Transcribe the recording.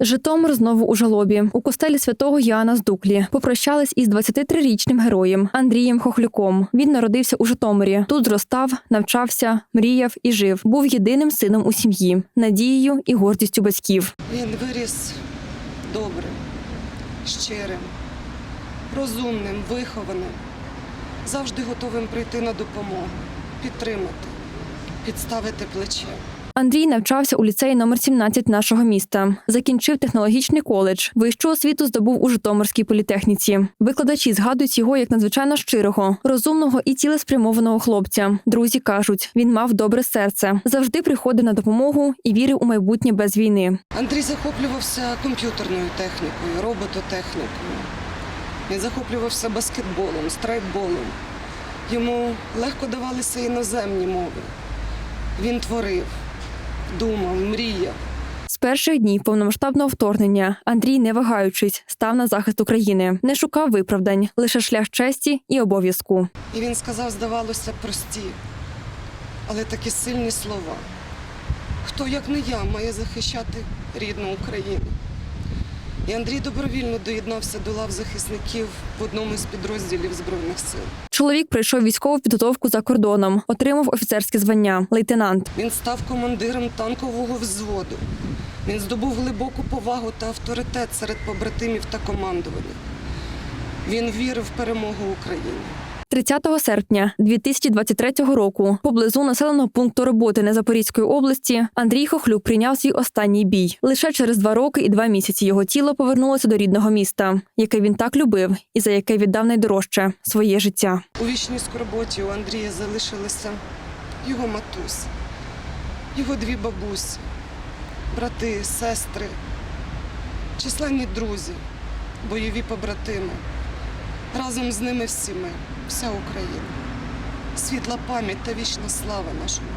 Житомир знову у жалобі. У костелі святого Яна з Дуклі попрощались із 23-річним героєм Андрієм Хохлюком. Він народився у Житомирі. Тут зростав, навчався, мріяв і жив. Був єдиним сином у сім'ї, надією і гордістю батьків. Він виріс добрим, щирим, розумним, вихованим, завжди готовим прийти на допомогу, підтримати, підставити плече. Андрій навчався у ліцеї номер 17 нашого міста. Закінчив технологічний коледж. Вищу освіту здобув у Житомирській політехніці. Викладачі згадують його як надзвичайно щирого, розумного і цілеспрямованого хлопця. Друзі кажуть, він мав добре серце, завжди приходив на допомогу і вірив у майбутнє без війни. Андрій захоплювався комп'ютерною технікою, робототехнікою. Він захоплювався баскетболом, страйкболом. Йому легко давалися іноземні мови. Він творив, думав, мріяв. З перших днів повномасштабного вторгнення Андрій, не вагаючись, став на захист України, не шукав виправдань, лише шлях честі і обов'язку. І він сказав, здавалося, прості, але такі сильні слова. Хто, як не я, має захищати рідну Україну? І Андрій добровільно доєднався до лав захисників в одному з підрозділів Збройних сил. Чоловік пройшов військову підготовку за кордоном, отримав офіцерське звання лейтенант. Він став командиром танкового взводу. Він здобув глибоку повагу та авторитет серед побратимів та командування. Він вірив в перемогу України. 30 серпня 2023 року поблизу населеного пункту роботи на Запорізької області Андрій Хохлюк прийняв свій останній бій. Лише через два роки і два місяці його тіло повернулося до рідного міста, яке він так любив і за яке віддав найдорожче своє життя. У вічній скорботі у Андрія залишилися його матусь, його дві бабусі, брати, сестри, численні друзі, бойові побратими. Разом з ними всіми, вся Україна. Світла пам'ять та вічна слава нашому.